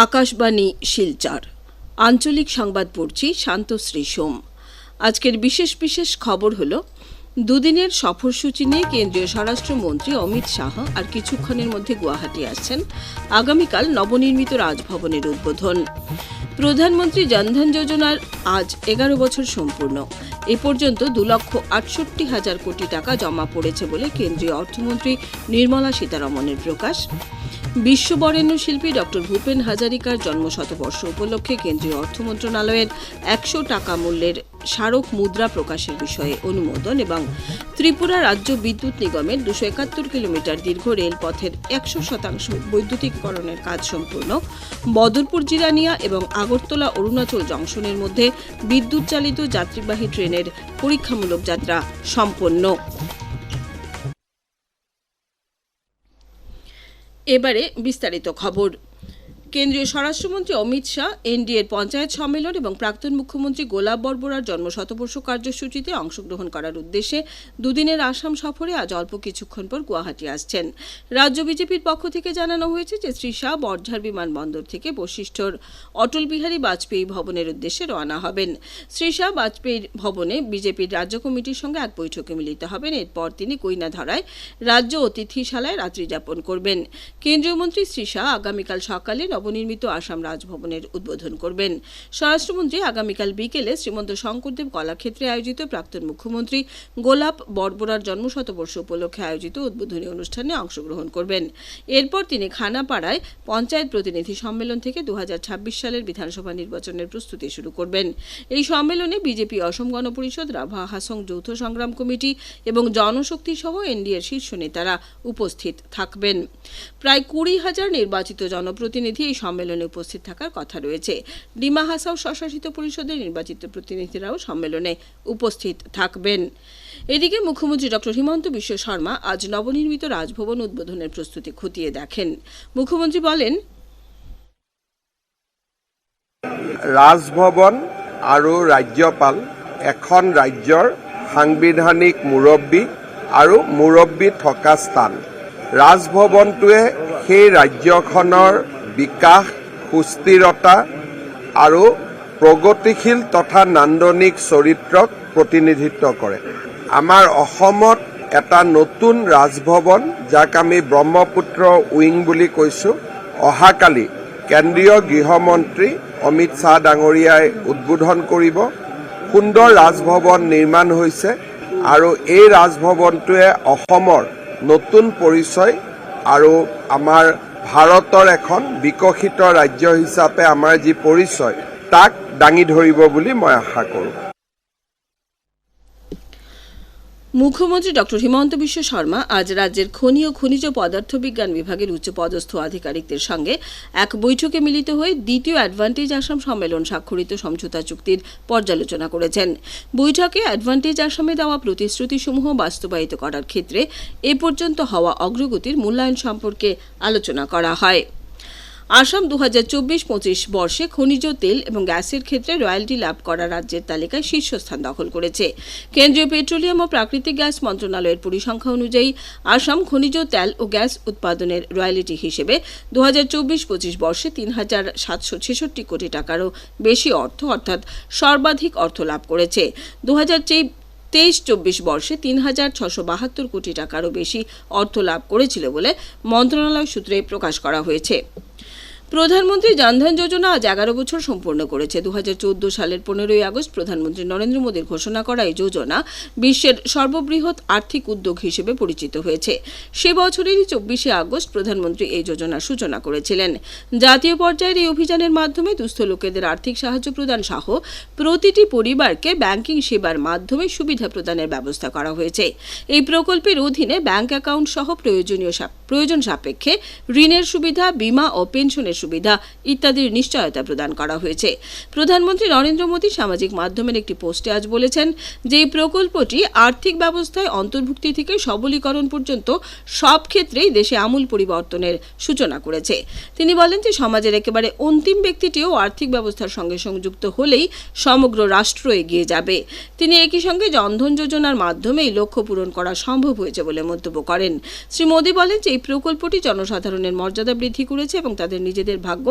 আকাশবাণী, শিলচর। আঞ্চলিক সংবাদ পড়ছি শান্তশ্রী সোম। আজকের বিশেষ বিশেষ খবর হলো, দুদিনের সফরসূচি নিয়ে কেন্দ্রীয় স্বরাষ্ট্রমন্ত্রী অমিত শাহ আর কিছুক্ষণের মধ্যে গুয়াহাটি আসছেন আগামীকাল নবনির্মিত রাজভবনের উদ্বোধন। প্রধানমন্ত্রী জনধন যোজনার আজ এগারো বছর সম্পূর্ণ। এ পর্যন্ত দু লক্ষ আটষট্টি হাজার কোটি টাকা জমা পড়েছে বলে কেন্দ্রীয় অর্থমন্ত্রী নির্মলা সীতারমণের প্রকাশ। বিশ্ব বরেণ্য শিল্পী ডক্টর ভূপেন হাজারিকার জন্মশতবর্ষ উপলক্ষে কেন্দ্রীয় অর্থ মন্ত্রণালয়ের একশো টাকা মূল্যের স্মারক মুদ্রা প্রকাশের বিষয়ে অনুমোদন এবং ত্রিপুরা রাজ্য বিদ্যুৎ নিগমের দুশো একাত্তর কিলোমিটার দীর্ঘ রেলপথের একশো শতাংশ বৈদ্যুতিককরণের কাজ সম্পূর্ণ। বদরপুর জিরানিয়া এবং আগরতলা, অরুণাচল জংশনের মধ্যে বিদ্যুৎ চালিত যাত্রীবাহী ট্রেনের পরীক্ষামূলক যাত্রা সম্পন্ন। এবারে বিস্তারিত খবর। কেন্দ্রীয় স্বরাষ্ট্রমন্ত্রী অমিত শাহ, এনডিএর পঞ্চায়েত সম্মেলন এবং প্রাক্তন মুখ্যমন্ত্রী গোলাপ বর্বরার জন্ম শতবর্ষ কার্যসূচিতে অংশগ্রহণ করার উদ্দেশ্যে দুদিনের আসাম সফরে আজ অল্প কিছুক্ষণ পর গুয়াহাটি আসছেন। রাজ্য বিজেপির পক্ষ থেকে জানানো হয়েছে যে, শ্রী শাহ বর্ঝার বিমানবন্দর থেকে বশিষ্ঠর অটল বিহারী বাজপেয়ী ভবনের উদ্দেশ্যে রওনা হবেন। শ্রী শাহ বাজপেয়ী ভবনে বিজেপির রাজ্য কমিটির সঙ্গে এক বৈঠকে মিলিত হবেন। এরপর তিনি কৈনাধারায় রাজ্য অতিথিশালায় রাত্রি যাপন করবেন। কেন্দ্রীয় মন্ত্রী শ্রী শাহ আগামীকাল সকালে নবনির্মিত আসাম রাজভবনের উদ্বোধন করবেন। স্বরাষ্ট্রমন্ত্রী আগামীকাল বিকেলে শ্রীমন্ত শঙ্করদেব কলাক্ষেত্রে আয়োজিত প্রাক্তন মুখ্যমন্ত্রী গোলাপ বর্বরার জন্মশতবর্ষ উপলক্ষে আয়োজিত উদ্বোধনী অনুষ্ঠানে অংশগ্রহণ করবেন। এরপর তিনি খানাপাড়ায় পঞ্চায়েত প্রতিনিধি সম্মেলন থেকে দুহাজার ছাব্বিশ সালের বিধানসভা নির্বাচনের প্রস্তুতি শুরু করবেন। এই সম্মেলনে বিজেপি অসম গণপরিষদ, রাভা হাসং যৌথ সংগ্রাম কমিটি এবং জনশক্তি সহ এনডিএর শীর্ষ নেতারা উপস্থিত থাকবেন। প্রায় কুড়ি হাজার নির্বাচিত জনপ্রতিনিধি এই সম্মেলনে উপস্থিত থাকার কথা রয়েছে। ডিমা হাসাও স্বশাসিত পরিষদের নির্বাচিত প্রতিনিধিরাও সম্মেলনে উপস্থিত থাকবেন। এদিকে মুখ্যমন্ত্রী ডক্টর হিমন্ত বিশ্ব শর্মা আজ নবনির্মিত রাজভবন উদ্বোধনের প্রস্তুতি খতিয়ে দেখেন। মুখ্যমন্ত্রী বলেন ৰাজভৱন আৰু ৰাজ্যপাল এখন ৰাজ্যৰ সাংবিধানিক মুৰব্বী আৰু মুৰব্বী থকা স্থান। ৰাজভৱনটোৱে সেই ৰাজ্যখনৰ বিকাশ, সুস্থিৰতা আৰু প্ৰগতিশীল তথা নান্দনিক চৰিত্ৰক প্ৰতিনিধিত্ব কৰে। আমাৰ অসমত এটা নতুন ৰাজভৱন, যাক আমি ব্ৰহ্মপুত্ৰ উইং বুলি কৈছোঁ। অহাকালি কেন্দ্ৰীয় গৃহমন্ত্ৰী অমিত শ্বাহ ডাঙৰীয়াই উদ্বোধন কৰিব। সুন্দৰ ৰাজভৱন নিৰ্মাণ হৈছে আৰু এই ৰাজভৱনটোৱে অসমৰ নতুন পৰিচয় আৰু আমাৰ ভাৰতৰ এখন বিকশিত ৰাজ্য হিচাপে আমাৰ যি পৰিচয় তাক দাঙি ধৰিব বুলি মই আশা কৰোঁ। মুখ্যমন্ত্রী ডক্টর হিমন্ত বিশ্ব শর্মা আজ রাজ্যের খনি ও খনিজ পদার্থ বিজ্ঞান বিভাগের উচ্চপদস্থ আধিকারিকদের সঙ্গে এক বৈঠকে মিলিত হয়ে দ্বিতীয় অ্যাডভান্টেজ আসাম সম্মেলন স্বাক্ষরিত সমঝোতা চুক্তির পর্যালোচনা করেছেন। বৈঠকে অ্যাডভান্টেজ আসামে দেওয়া প্রতিশ্রুতিসমূহ বাস্তবায়িত করার ক্ষেত্রে এ পর্যন্ত হওয়া অগ্রগতির মূল্যায়ন সম্পর্কে আলোচনা করা হয়। আসাম দু হাজার চব্বিশ পঁচিশ বর্ষে খনিজ তেল এবং গ্যাসের ক্ষেত্রে রয়্যালটি লাভ করা রাজ্যের তালিকায় শীর্ষস্থান দখল করেছে। কেন্দ্রীয় পেট্রোলিয়াম ও প্রাকৃতিক গ্যাস মন্ত্রণালয়ের পরিসংখ্যা অনুযায়ী আসাম খনিজ তেল ও গ্যাস উৎপাদনের রয়্যালিটি হিসেবে দু হাজার চব্বিশ পঁচিশ বর্ষে তিন হাজার সাতশো ছেষট্টি কোটি টাকারও বেশি অর্থ অর্থাৎ সর্বাধিক অর্থ লাভ করেছে। দু হাজার তেইশ চব্বিশ বর্ষে তিন হাজার ছশো বাহাত্তর কোটি টাকারও বেশি অর্থ লাভ করেছিল বলে মন্ত্রণালয় সূত্রে প্রকাশ করা হয়েছে। প্রধানমন্ত্রী জনধন যোজনা আজ এগারো বছর সম্পূর্ণ করেছে। দু হাজার চোদ্দ সালের পনেরোই আগস্ট প্রধানমন্ত্রী নরেন্দ্র মোদীর ঘোষণা করা এই যোজনা বিশ্বের সর্ববৃহৎ আর্থিক উদ্যোগ হিসেবে পরিচিত হয়েছে। সে বছরেরই চব্বিশে আগস্ট প্রধানমন্ত্রী এই যোজনার সূচনা করেছিলেন। জাতীয় পর্যায়ের এই অভিযানের মাধ্যমে দুস্থ লোকেদের আর্থিক সাহায্য প্রদান সহ প্রতিটি পরিবারকে ব্যাংকিং সেবার মাধ্যমে সুবিধা প্রদানের ব্যবস্থা করা হয়েছে। এই প্রকল্পের অধীনে ব্যাংক অ্যাকাউন্ট সহ প্রয়োজনীয় প্রয়োজন সাপেক্ষে ঋণের সুবিধা, বীমা ও পেনশনের সুবিধা ইত্যাদির নিশ্চয়তা প্রদান করা হয়েছে। প্রধানমন্ত্রী নরেন্দ্র মোদী সামাজিক মাধ্যমের একটি পোস্টে আজ বলেছেন, যে এই প্রকল্পটি আর্থিক ব্যবস্থায় অন্তর্ভুক্তি থেকে সবলীকরণ পর্যন্ত সব ক্ষেত্রেই দেশে আমূল পরিবর্তনের সূচনা করেছে। তিনি বলেন যে সমাজের একেবারে অন্তিম ব্যক্তিটিও আর্থিক ব্যবস্থার সঙ্গে সংযুক্ত হলেই সমগ্র রাষ্ট্র এগিয়ে যাবে। তিনি একই সঙ্গে জনধন যোজনার মাধ্যমে এই লক্ষ্য পূরণ করা সম্ভব হয়েছে বলে মন্তব্য করেন। শ্রী মোদী বলেন যে এই প্রকল্পটি জনসাধারণের মর্যাদা বৃদ্ধি করেছে এবং তাদের নিজেদের শিল্পীদের ভাগ্য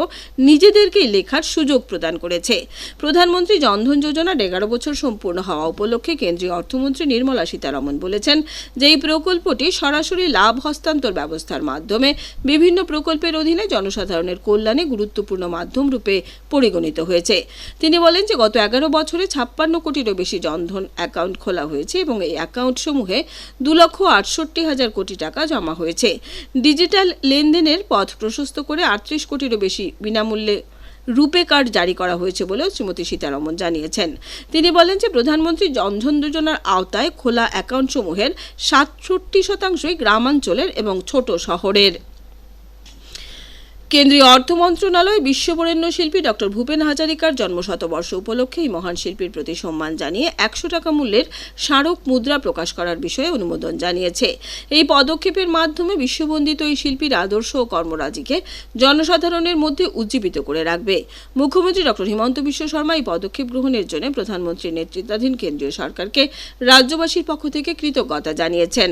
নিজেদেরকেই লেখার সুযোগ প্রদান করেছে। প্রধানমন্ত্রী জনধন যোজনার এগারো বছর সম্পূর্ণ হওয়া উপলক্ষে কেন্দ্রীয় অর্থমন্ত্রী নির্মলা সীতারমন বলেছেন যে এই প্রকল্পটি সরাসরি লাভ হস্তান্তর ব্যবস্থার মাধ্যমে বিভিন্ন প্রকল্পের অধীনে জনসাধারণের কল্যাণে গুরুত্বপূর্ণ মাধ্যম রূপে পরিগণিত হয়েছে। তিনি বলেন যে গত এগারো বছরে ছাপ্পান্ন কোটিরও বেশি জনধন অ্যাকাউন্ট খোলা হয়েছে এবং এই অ্যাকাউন্ট সমূহে দু লক্ষ আটষট্টি হাজার কোটি টাকা জমা হয়েছে। ডিজিটাল লেনদেনের পথ প্রশস্ত করে আটত্রিশ কোটিরও বেশি বিনামূল্যে রূপে কার্ড জারি করা হয়েছে বলেও শ্রীমতী সীতারমন জানিয়েছেন। তিনি বলেন যে, প্রধানমন্ত্রী জনধন যোজনার আওতায় খোলা অ্যাকাউন্টসমূহের সাতষট্টি শতাংশই গ্রামাঞ্চলের এবং ছোট শহরের। কেন্দ্রীয় অর্থ মন্ত্রণালয় বিশ্ববরেণ্য শিল্পী ডক্টর ভূপেন হাজারিকার জন্মশতবর্ষ উপলক্ষে এই মহান শিল্পীর প্রতি সম্মান জানিয়ে একশো টাকা মূল্যের স্মারক মুদ্রা প্রকাশ করার বিষয়ে অনুমোদন জানিয়েছে। এই পদক্ষেপের মাধ্যমে বিশ্ববন্দিত এই শিল্পীর আদর্শ ও কর্মরাজিকে জনসাধারণের মধ্যে উজ্জীবিত করে রাখবে। মুখ্যমন্ত্রী ডক্টর হিমন্ত বিশ্ব শর্মা এই পদক্ষেপ গ্রহণের জন্য প্রধানমন্ত্রীর নেতৃত্বাধীন কেন্দ্রীয় সরকারকে রাজ্যবাসীর পক্ষ থেকে কৃতজ্ঞতা জানিয়েছেন।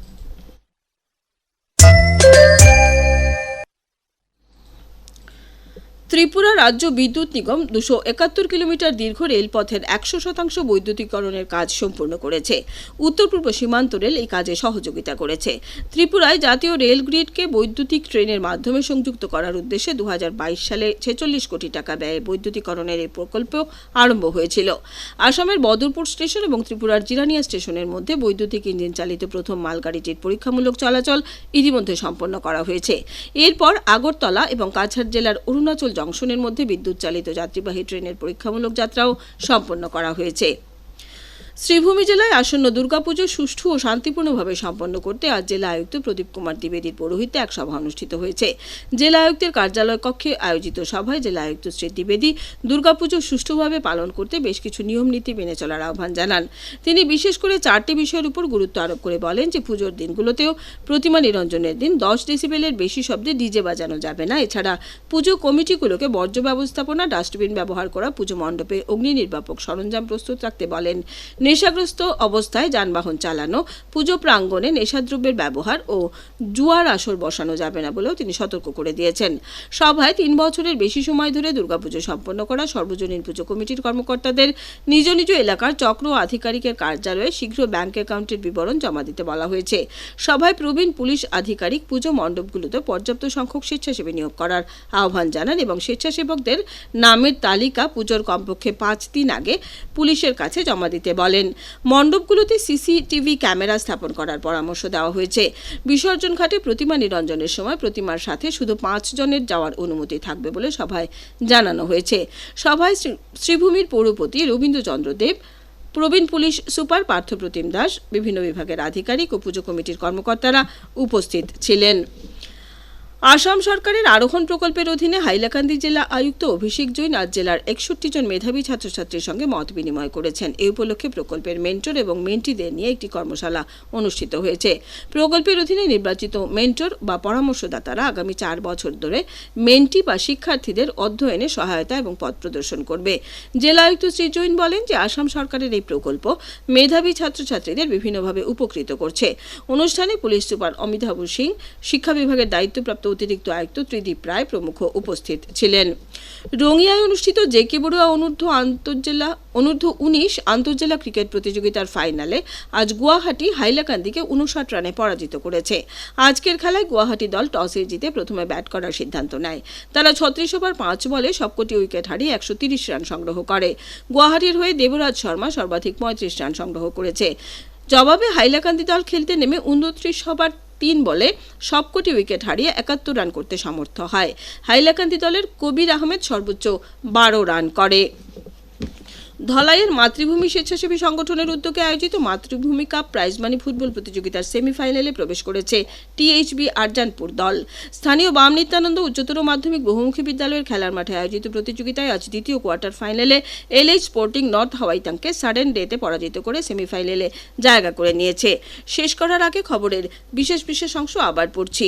ত্রিপুরা রাজ্য বিদ্যুৎ নিগম দুশো একাত্তর কিলোমিটার দীর্ঘ রেলপথের একশো শতাংশ বৈদ্যুতিকরণের কাজ সম্পূর্ণ করেছে। উত্তর পূর্ব সীমান্ত রেল এই কাজে সহযোগিতা করেছে। ত্রিপুরায় জাতীয় রেল গ্রিডকে বৈদ্যুতিক ট্রেনের মাধ্যমে সংযুক্ত করার উদ্দেশ্যে দু হাজার বাইশ সালে ছেচল্লিশ কোটি টাকা ব্যয়ে বৈদ্যুতিকরণের এই প্রকল্প আরম্ভ হয়েছিল। আসামের বদরপুর স্টেশন এবং ত্রিপুরার জিরানিয়া স্টেশনের মধ্যে বৈদ্যুতিক ইঞ্জিন চালিত প্রথম মালগাড়িটির পরীক্ষামূলক চলাচল ইতিমধ্যে সম্পন্ন করা হয়েছে। এরপর আগরতলা এবং কাছাড় জেলার অরুণাচল জংশনের মধ্যে বিদ্যুৎ চালিত যাত্রীবাহী ট্রেনের পরীক্ষামূলক যাত্রাও সম্পন্ন করা হয়েছে। শ্রীভূমি জেলায় আসন্ন দুর্গাপুজো সুষ্ঠু ও শান্তিপূর্ণভাবে সম্পন্ন করতে আজ জেলা আয়ুক্ত প্রদীপ কুমার দ্বিবেদীর পৌরোহিত্যে এক সভা অনুষ্ঠিত হয়েছে। জেলা আয়ুক্তের কার্যালয় কক্ষে আয়োজিত সভায় জেলা আয়ুক্ত শ্রী দ্বিবেদী দুর্গাপুজো সুষ্ঠুভাবে পালন করতে বেশ কিছু নিয়ম নীতি মেনে চলার আহ্বান জানান। তিনি বিশেষ করে চারটি বিষয়ের উপর গুরুত্ব আরোপ করে বলেন যে, পুজোর দিনগুলোতেও প্রতিমা নিরঞ্জনের দিন দশ ডেসিবেলের বেশি শব্দে ডিজে বাজানো যাবে না। এছাড়া পুজো কমিটিগুলোকে বর্জ্য ব্যবস্থাপনা, ডাস্টবিন ব্যবহার করা, পুজো মণ্ডপে অগ্নি নির্বাপক সরঞ্জাম প্রস্তুত রাখতে বলেন। নেশাগ্রস্ত অবস্থায় যানবাহন চালানো, পুজো প্রাঙ্গণে নেশাদ্রব্যের ব্যবহার ও জুয়ার আসর বসানো যাবে না বলেও তিনি সতর্ক করে দিয়েছেন। সভায় তিন বছরের বেশি সময় ধরে দুর্গাপুজো সম্পন্ন করা সর্বজনীন পুজো কমিটির কর্মকর্তাদের নিজ নিজ এলাকার চক্র আধিকারিকের কার্যালয়ে শীঘ্র ব্যাংক অ্যাকাউন্টের বিবরণ জমা দিতে বলা হয়েছে। সভায় প্রবীণ পুলিশ আধিকারিক পুজো মণ্ডপগুলোতে পর্যাপ্ত সংখ্যক স্বেচ্ছাসেবী নিয়োগ করার আহ্বান জানান এবং স্বেচ্ছাসেবকদের নামের তালিকা পুজোর কমপক্ষে পাঁচ দিন আগে পুলিশের কাছে জমা দিতে বলেন। মণ্ডপগুলোতে সিসিটিভি ক্যামেরা স্থাপন করার পরামর্শ দেওয়া হয়েছে। বিসর্জন ঘাটে প্রতিমা নিরঞ্জনের সময় প্রতিমার সাথে শুধু পাঁচ জনের যাওয়ার অনুমতি থাকবে বলে সভায় জানানো হয়েছে। সভায় শ্রী- শ্রীভূমির পৌরপতি রবীন্দ্রচন্দ্র দেব, প্রবীণ পুলিশ সুপার পার্থপ্রতিম দাস, বিভিন্ন বিভাগের আধিকারিক ও পুজো কমিটির কর্মকর্তারা উপস্থিত ছিলেন। আসাম সরকারের আরোহণ প্রকল্পের অধীনে হাইলাকান্দি জেলা আয়ুক্ত অভিষেক জৈন আজ জেলার একষট্টি জন মেধাবী ছাত্রছাত্রীর সঙ্গে মত বিনিময় করেছেন। এই উপলক্ষে প্রকল্পের মেন্টর এবং মেন্টিদের নিয়ে একটি কর্মশালা অনুষ্ঠিত হয়েছে। প্রকল্পের অধীনে নির্বাচিত মেন্টর বা পরামর্শদাতারা আগামী চার বছর ধরে মেন্টি বা শিক্ষার্থীদের অধ্যয়নে সহায়তা এবং পথ প্রদর্শন করবে। জেলা আয়ুক্ত শ্রী জৈন বলেন যে, আসাম সরকারের এই প্রকল্প মেধাবী ছাত্রছাত্রীদের বিভিন্নভাবে উপকৃত করছে। অনুষ্ঠানে পুলিশ সুপার অমিতাভ সিং, শিক্ষা বিভাগের দায়িত্বপ্রাপ্ত অতিরিক্ত আয়ুক্ত ত্রিদীপ রায় প্রমুখ উপস্থিত ছিলেন। রঙিয়ায় অনুষ্ঠিত জে কে বড়ুয়া অনূর্ধ্ব আন্তর্জেলা, অনূর্ধ্ব উনিশ আন্তর্জেলা ক্রিকেট প্রতিযোগিতার ফাইনালে আজ গুয়াহাটি হাইলাকান্দিকে উনষাট রানে পরাজিত করেছে। আজকের খেলায় গুয়াহাটি দল টসে জিতে প্রথমে ব্যাট করার সিদ্ধান্ত নেয়। তারা ছত্রিশ ওভার পাঁচ বলে সবকটি উইকেট হারিয়ে একশো তিরিশ রান সংগ্রহ করে। গুয়াহাটির হয়ে দেবরাজ শর্মা সর্বাধিক পঁয়ত্রিশ রান সংগ্রহ করেছে। জবাবে হাইলাকান্দি দল খেলতে নেমে উনত্রিশ ওভার তিন বলে সবকটি উইকেট হারিয়ে একাত্তর রান করতে সমর্থ হয়। হাইলাকান্দি দলের কবির আহমেদ সর্বোচ্চ বারো রান করে। ধলাইয়ের মাতৃভূমি স্বেচ্ছাসেবী সংগঠনের উদ্যোগে আয়োজিত মাতৃভূমি কাপ প্রাইজ মানি ফুটবল প্রতিযোগিতার সেমিফাইনালে প্রবেশ করেছে টিএইচবি আরজানপুর দল। স্থানীয় বাম নিত্যানন্দ উচ্চতর মাধ্যমিক বহুমুখী বিদ্যালয়ের খেলার মাঠে আয়োজিত প্রতিযোগিতায় আজ দ্বিতীয় কোয়ার্টার ফাইনালে এলএইচ স্পোর্টিং নর্থ হাওয়াইতাংকে সাডেন ডেতে পরাজিত করে সেমিফাইনালে জায়গা করে নিয়েছে। শেষ করার আগে খবরের বিশেষ বিশেষ অংশ আবার পড়ছি।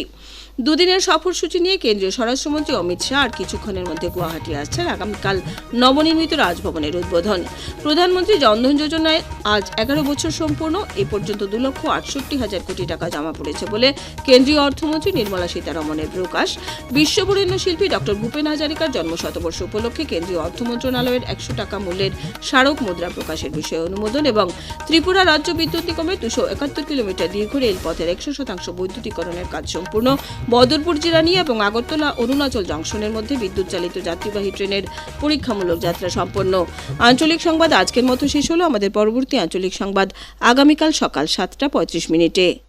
দুদিনের সফরসূচি নিয়ে কেন্দ্রীয় স্বরাষ্ট্রমন্ত্রী অমিত শাহ আর কিছুক্ষণের মধ্যে গুয়াহাটি আসছেন আগামীকাল নবনির্মিত রাজভবনের উদ্বোধন। প্রধানমন্ত্রী জনধন যোজনায় আজ এগারো বছর সম্পূর্ণ, এ পর্যন্ত দু লক্ষ আটষট্টি হাজার কোটি টাকা জমা পড়েছে বলে কেন্দ্রীয় অর্থমন্ত্রী নির্মলা সীতারমণের প্রকাশ। বিশ্ববরেণ্য শিল্পী ডক্টর ভূপেন হাজারিকার জন্ম শতবর্ষ উপলক্ষে কেন্দ্রীয় অর্থ মন্ত্রণালয়ের একশো টাকা মূল্যের স্মারক মুদ্রা প্রকাশের বিষয়ে অনুমোদন এবং ত্রিপুরা রাজ্য বিদ্যুৎ নিগমের দুশো একাত্তর কিলোমিটার দীর্ঘ রেলপথের একশো শতাংশ বৈদ্যুতিকরণের কাজ সম্পূর্ণ বদরপুর জিরানি এবং আগরতলা অরুণাচল জংশনের মধ্যে বিদ্যুৎ চালিত যাত্রীবাহী ট্রেনের পরীক্ষামূলক যাত্রা সম্পন্ন। আঞ্চলিক সংবাদ আজকের মতো শেষ হলো। আমাদের পরবর্তী আঞ্চলিক সংবাদ আগামীকাল সকাল সাতটা পঁয়ত্রিশ মিনিটে।